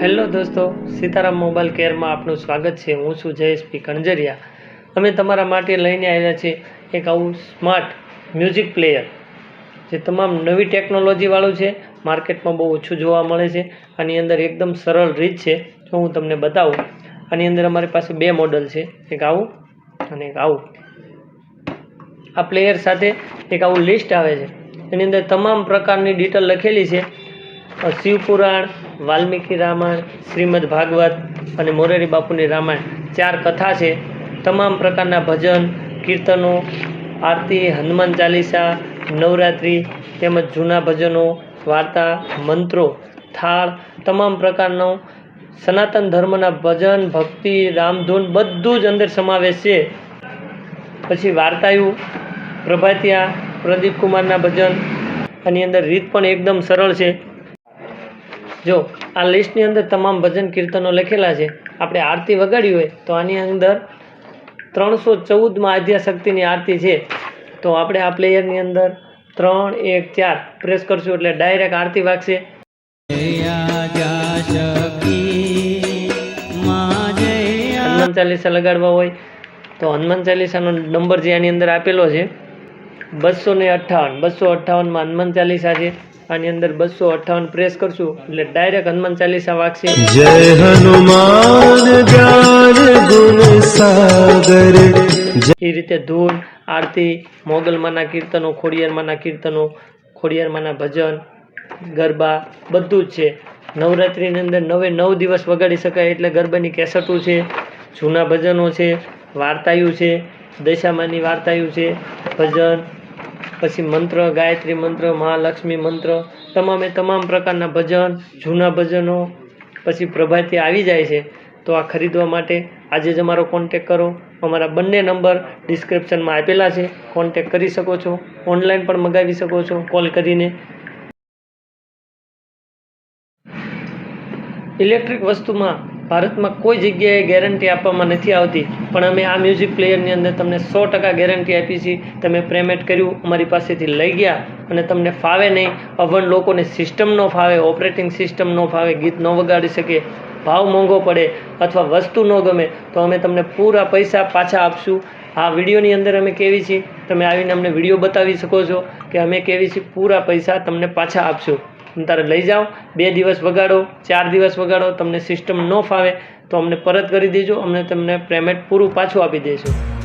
Hello દોસ્તો, Sitaram mobile કેરમાં આપનું સ્વાગત છે. હું છું જયેશ પી. કણજરિયા અમે તમારા માટે લઈને આવ્યા છીએ એક આવું સ્માર્ટ મ્યુઝિક પ્લેયર, જે તમામ નવી ટેકનોલોજીવાળું છે, માર્કેટમાં બહુ ઓછું જોવા મળે છે, આની અંદર એકદમ સરળ રીત છે, જો હું તમને બતાવું. આની અંદર અમારી પાસે બે મોડલ છે, એક આવું અને એક આવું. આ પ્લેયર સાથે એક આવું લિસ્ટ આવે છે. એની અંદર તમામ પ્રકારની ડિટેલ લખેલી છે. શિવપુરાણ વાલ્મીકી રામાયણ શ્રીમદ ભાગવત અને મોરેરી બાપુની રામાયણ ચાર કથા છે. તમામ પ્રકારના ભજન, કીર્તનો, આરતી, હનુમાન ચાલીસા, નવરાત્રિ તેમજ જૂના ભજનો, વાર્તા, મંત્રો, થાળ, તમામ પ્રકારનો સનાતન ધર્મના ભજન, ભક્તિ, રામધૂન બધું જ અંદર સમાવેશ છે. પછી વાર્તાયુ, પ્રભાતિયા, પ્રદીપ કુમારના ભજન આની અંદર રીત પણ એકદમ સરળ છે. જો, આ લિસ્ટની અંદર તમામ ભજન કીર્તનો લખેલા છે. આપણે આરતી વગાડી હોય તો આની અંદર ત્રણસો ચૌદમાં આધ્યાશક્તિની આરતી છે. તો આપણે આ પ્લેયરની અંદર ત્રણ, એક, ચાર પ્રેસ કરશું એટલે ડાયરેક્ટ આરતી વાગશે. હનુમાન ચાલીસા લગાડવા હોય તો હનુમાન ચાલીસાનો નંબર જે આની અંદર આપેલો છે. બસો ને અઠ્ઠાવન, બસો અઠ્ઠાવનમાં હનુમાન ચાલીસા છે. આની અંદર બસો અઠાવન પ્રેસ કરશું. એટલે ડાયરેક્ટ હનુમાન ચાલીસા વાગશે. જય હનુમાન એ રીતે ધૂન આરતી મોગલમાંના કીર્તનો ખોડિયારમાંના કીર્તનો ખોડિયારમાંના ભજન ગરબા બધું જ છે. નવરાત્રિની અંદર નવે નવ દિવસ વગાડી શકાય એટલે ગરબાની કેસટો છે જૂના ભજનો છે વાર્તાયું છે દશામાની વાર્તાયું છે ભજન પછી મંત્ર, ગાયત્રી મંત્ર, મહાલક્ષ્મી મંત્ર, તમામે તમામ પ્રકારના ભજન, જૂના ભજનો, પછી પ્રભાતી આવી જાય છે, તો આ ખરીદવા માટે આજે જ અમારો કોન્ટેક કરો. અમારા બંને નંબર ડિસ્ક્રિપ્શનમાં આપેલા છે. કોન્ટેક કરી શકો છો. ઓનલાઈન પણ મંગાવી શકો છો. કોલ કરીને. ઇલેક્ટ્રિક વસ્તુમાં ભારતમાં કોઈ જગ્યાએ ગેરંટી આપવામાં નથી આવતી. પણ અમે આ મ્યુઝિક પ્લેયરની અંદર તમને સો ટકા ગેરંટી આપી છે તમે પેમેન્ટ કર્યું, અમારી પાસેથી લઈ ગયા અને તમને ફાવે નહીં. અવન લોકોને સિસ્ટમ ન ફાવે ઓપરેટિંગ સિસ્ટમ ન ફાવે, ગીત ન વગાડી શકે, ભાવ મોંઘો પડે અથવા વસ્તુ ન ગમે, તો અમે તમને પૂરા પૈસા પાછા આપશું. આ વિડીયોની અંદર અમે કેવી છીએ? તમે આવીને અમને વીડિયો બતાવી શકો છો કે અમે કેવી છીએ? પૂરા પૈસા તમને પાછા આપશું. તારે લઈ જાઓ બે દિવસ વગાડો, ચાર દિવસ વગાડો, તમને સિસ્ટમ ન ફાવે તો અમને પરત કરી દેજો, અમને તમને પેમેન્ટ પૂરું પાછું આપી દઈશું